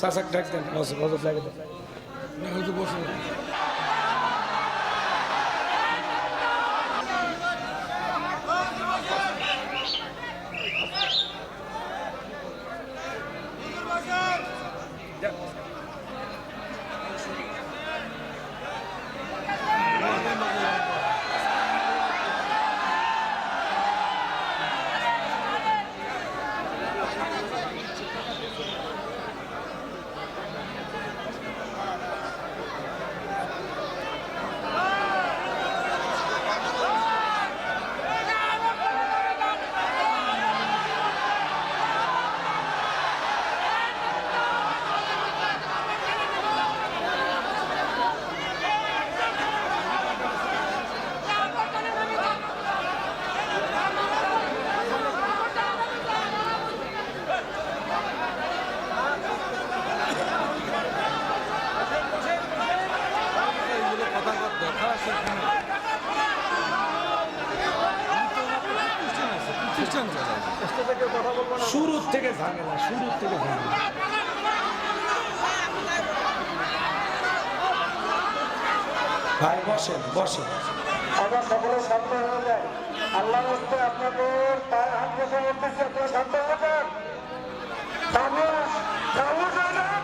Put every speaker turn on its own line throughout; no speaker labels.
চাচাক ডাক দেন হজরত হজরত লাগে দেন।
বসে। যারা
শুরুর থেকে ঝামেলা শুরুর থেকে ঝামেলা ভাই বসেন বসেন।
আমরা সকলে শান্ত হয়ে যায়। আল্লাহ হচ্ছে আপনাদের পায়ে হাত বসে বলতেছি আপনারা শান্ত হয়ে যান। তামিয়া খামোশ হয়ে যান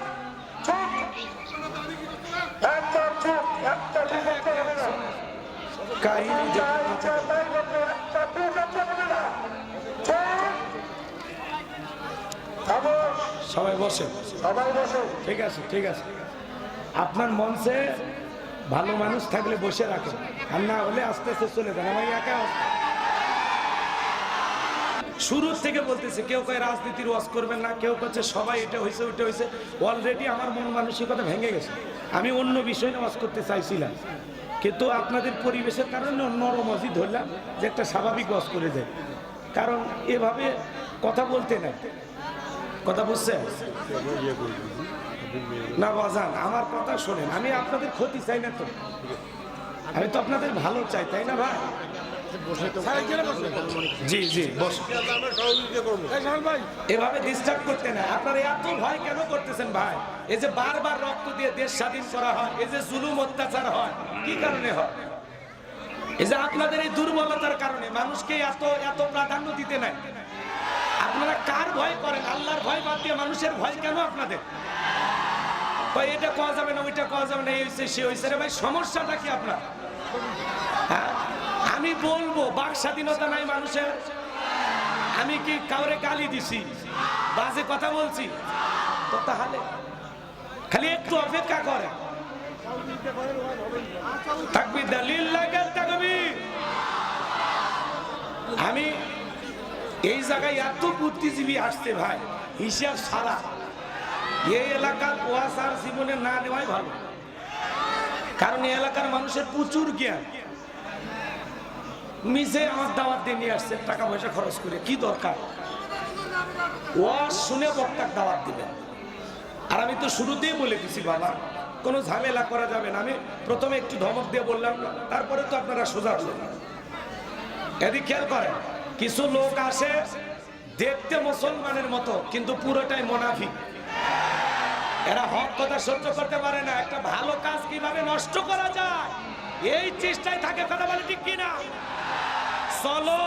চুপ একদম চুপ একটা ঠিক করতে হবে না
কাহিনী
যা
যখন
ইচ্ছা তাই করতে একটা ঠিক করতে হবে না চুপ খামোশ
সবাই বসেন
সবাই বসে।
ঠিক আছে ঠিক আছে। আপনার মঞ্চে ভালো মানুষ থাকলে বসে রাখেন আর না হলে আস্তে আস্তে চলে যান। আমি একা শুরুর থেকে বলতেছে কেউ কয় রাজনীতির ওয়াজ করবেন না কেউ করছে সবাই এটা হয়েছে ওইটা হয়েছে অলরেডি আমার মন মানসিকতা ভেঙে গেছে। আমি অন্য বিষয় নিয়ে ওয়াজ করতে চাইছিলাম। কিন্তু আপনাদের পরিবেশের কারণে নরমজি ধরলাম যে একটা স্বাভাবিক ওয়াজ করে দেয়। কারণ এভাবে কথা বলতে নাই। কথা বুঝছেন? না বাজান আমার কথা শোনেন আমি আপনাদের ক্ষতি চাই না তো। আমি তো আপনাদের ভালো চাই তাই না ভাই? জি জি বস।
এই সাহেব ভাই।
এভাবে ডিস্টার্ব করতে না আপনারা এত ভয় কেন করতেছেন ভাই? এই যে বারবার রক্ত দিয়ে দেশ স্বাধীন করা হয় এই যে জুলুম অত্যাচার হয় কি কারণে হয়? এই যে আপনাদের এই দুর্বলতার কারণে মানুষকে এত এত প্রাধান্য দিতে নাই। আপনারা কার ভয় করেন? আল্লাহর ভয় বাদ দিয়ে মানুষের ভয় কেন আপনাদের? ভাই, এটা কওয়া যাবে না, ওইটা কওয়া যাবে না, এই হয়েছে সে হয়েছে রে ভাই, সমস্যাটা কি আপনার? হ্যাঁ? আমি বলব, বাক স্বাধীনতা নাই মানুষের। আমি কি কাউরে গালি দিছি? বাজে কথা বলছি? তো তাহলে খালি একটু অপেক্ষা করে আমি এই জায়গায় এত বুদ্ধিজীবী আসছে ভাই, হিসাব সারা। এই এলাকার ওয়াসার জীবনে না নেওয়াই ভালো। কারণ এই এলাকার মানুষের প্রচুর জ্ঞান। মিজে আমার দাওয়াত দিয়ে নিয়ে আসছে, টাকা পয়সা খরচ করে, কি দরকার? ওয়াজ শুনে বক্তার দাওয়াত দিবেন। আর আমি তো শুরুতেই বলে দিছি, বাবা, কোনো ঝামেলা করা যাবে না। আমি প্রথমে একটু ধমক দিয়ে বললাম, তারপরে তো আপনারা সোজা হলেন এদিক খেয়াল করেন কিছু লোক আসে, দেখতে মুসলমানের মতো, কিন্তু পুরোটাই মোনাফিক। এরা হক কথা সহ্য করতে পারে না, একটা ভালো কাজ কীভাবে নষ্ট করা যায়? এই চেষ্টায় থাকে কথা বলে ঠিক কিনা? চলো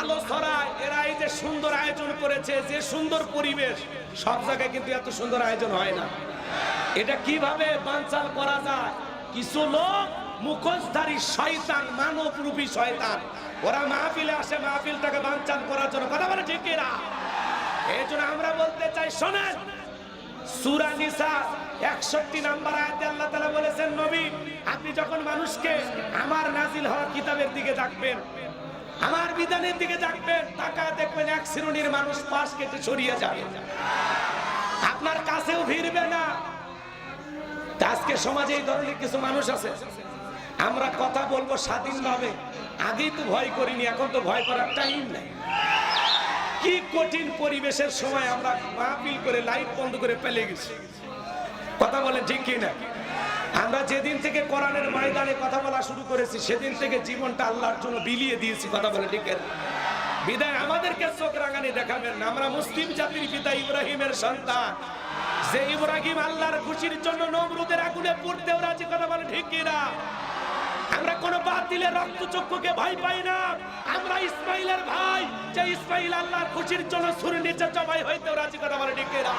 আলো ছড়ায় এরা এই যে সুন্দর আয়োজন করেছে, যে সুন্দর পরিবেশ, সব জায়গায় কিন্তু এত সুন্দর আয়োজন হয় না। এটা কীভাবে বানচাল করা যায়? কিছু লোক মুখোশধারী শয়তান মানব রূপী শয়তান। ওরা মাহফিলে আসে, মাহফিলটাকে বানচাল করার জন্য। কথা বলে ঠিক কিনা? এই জন্য আমরা বলতে চাই, শোনেন। সূরা নিসা 61 নাম্বার আয়াতে আল্লাহ তাআলা বলেছেন, নবী, আপনি যখন মানুষকে আমার নাজিল হওয়া কিতাবের দিকে ডাকবেন, আমার বিধানের দিকে ডাকবেন, তাকায় দেখবেন এক শ্রেণির মানুষ পাশ কেটে সরিয়ে যাবে। আপনার কাছেও ভিড়বে না। আজকে সমাজে এই ধরনের কিছু মানুষ আছে আমরা কথা বলব স্বাধীনভাবে। আগেই তো ভয় করিনি, এখন তো ভয় করার টাইম নেই। কি কঠিন পরিবেশের সময় আমরা মাহফিল করে লাইট বন্ধ করে পেলে গেছি। কথা বলে ঠিক কি না আমরা যেদিন থেকে কোরআনের ময়দানে কথা বলা শুরু করেছি, সেদিন থেকে জীবনটা আল্লাহর জন্য বিলিয়ে দিয়েছি, কথা বলে ঠিক? বিদায় আমাদেরকে চোখ রাঙানি দেখাবেন না আমরা মুসলিম জাতির পিতা ইব্রাহিমের সন্তান। যে ইব্রাহিম আল্লাহর খুশির জন্য নমরুদের আগুনে পড়তেও রাজি, কথা বলে ঠিক কিনা? আমরা কোন বাতিলের রক্ত চক্ষুকে ভয় পাই না। আমরা ইসমাইলের ভাই। যে ইসমাইল আল্লাহর খুশির জন্য সুর নিচে জবাই হইতে রাজি কথা বলে কিনা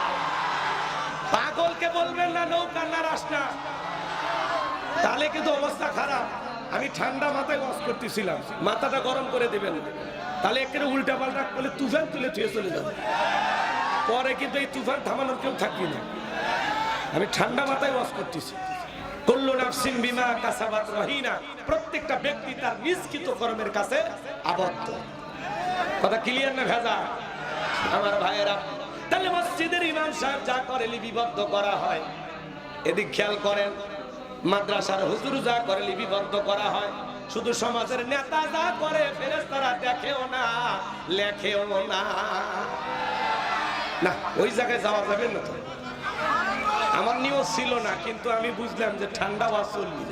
পাগলকে বলবেন না, নৌকা না রাস না। তাহলে কিন্তু অবস্থা খারাপ। আমি ঠান্ডা মাথায় বস করতেছিলাম। মাথাটা গরম করে দিবেন। তাহলে একেবারে উল্টা পাল্টা করলে তুফান তুলে থুয়ে চলে যাবে। পরে কিন্তু এই তুফান থামানোর কেউ থাকি না। আমি ঠান্ডা মাথায় ওয়াজ করতেছি। নাফসিন বিমা কাসাবাত রহিনা। প্রত্যেকটা ব্যক্তি তার নিষ্কৃত কর্মের কাছে আবদ্ধ। কথা ক্লিয়ার না ভেজা? আমার ভাইয়েরা, তাহলে মসজিদের ইমাম সাহেব যা করে লিপিবদ্ধ করা হয়, এদিক খেয়াল করেন, মাদ্রাসার হুজুর যা করে লিপিবদ্ধ করা হয়, শুধু সমাজের নেতা যা করে ফেরেস্তারা দেখেও না, লেখেও না। না, ওই জায়গায় যাওয়া যাবে না তো। আমার নিয়ত ছিল না, কিন্তু আমি বুঝলাম যে ঠান্ডা বা চলবি।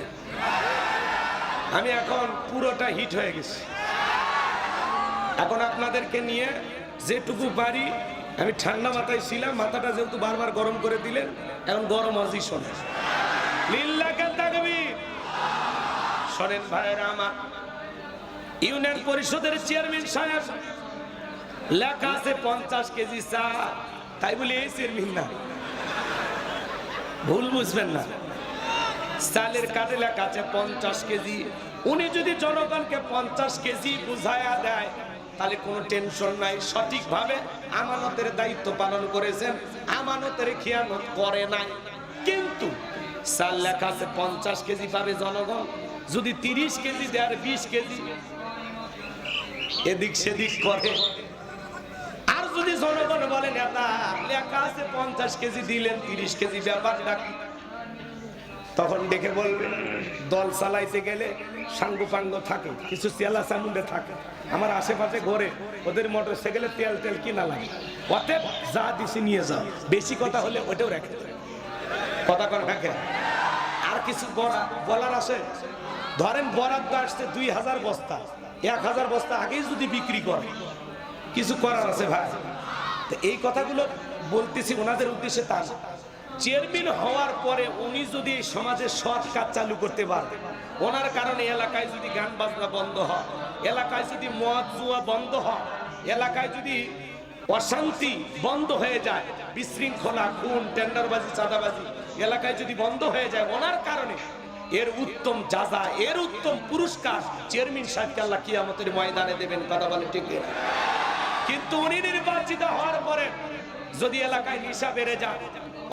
আমি এখন পুরোটা হিট হয়ে গেছি। এখন আপনাদেরকে নিয়ে যেটুকু পারি, আমি ঠান্ডা মাথায় ছিলাম, মাথাটা যেহেতু বারবার গরম করে দিলেন, এখন গরম আজই শোনে। শোনেন ভাইয়েরা আমার, ইউনিয়ন পরিষদের চেয়ারম্যান সাহেব, লেখা আছে পঞ্চাশ কেজি চা। তাই বলে এই চেয়ারম্যান না। ভুল বুঝবেন না। চালের কাটে লেখা আছে পঞ্চাশ কেজি। উনি যদি জনগণকে পঞ্চাশ কেজি বুঝায়া দেয়, তাহলে কোনো টেনশন নাই। সঠিকভাবে আমানতের দায়িত্ব পালন করেছেন। আমানতের খেয়ানত করে নাই। কিন্তু চাল লেখা আছে, পঞ্চাশ কেজি পাবে জনগণ। যদি তিরিশ কেজি দেয় আর বিশ কেজি, এদিক সেদিক করে। জনগণ বলে, নেতা লেখা আছে পঞ্চাশ কেজি দিলেন, তিরিশ কেজি ব্যাপার ডাকি। তখন ডেকে বলবে দল চালাইতে গেলে সাঙ্গু পাঙ্গ থাকে, কিছু চেলা চামুন্ডে থাকে। আমার আশেপাশে ঘরে, ওদের মোটর সাইকেলে তেল তেল কিনা লাগে। অতএব যা দিছি নিয়ে যাও। বেশি কথা হলে ওটাও রেখে কথা কর রাখে আর কিছু বলা- বলার আছে? ধরেন বরাদ্দ আসছে দুই হাজার বস্তা। এক হাজার বস্তা আগেই যদি বিক্রি করে, কিছু করার আছে ভাই? তো এই কথাগুলো বলতেছি ওনাদের উদ্দেশ্যে তা না। চেয়ারম্যান হওয়ার পরে উনি যদি এই সমাজে সৎ কাজ চালু করতে পারেন ওনার কারণে এলাকায় যদি গান বাজনা বন্ধ হয়, এলাকায় যদি মদ জুয়া বন্ধ হয়, এলাকায় যদি অশান্তি বন্ধ হয়ে যায়, বিশৃঙ্খলা, খুন, টেন্ডারবাজি, চাঁদাবাজি এলাকায় যদি বন্ধ হয়ে যায়, ওনার কারণে এর উত্তম যাজা, এর উত্তম পুরস্কার চেয়ারম্যান সাহেবকে আল্লাহ কিয়ামতের ময়দানে দেবেন, কথা বলে ঠিক? কিন্তু উনি নির্বাচিত হওয়ার পরে যদি এলাকায় নিশা বেড়ে যায়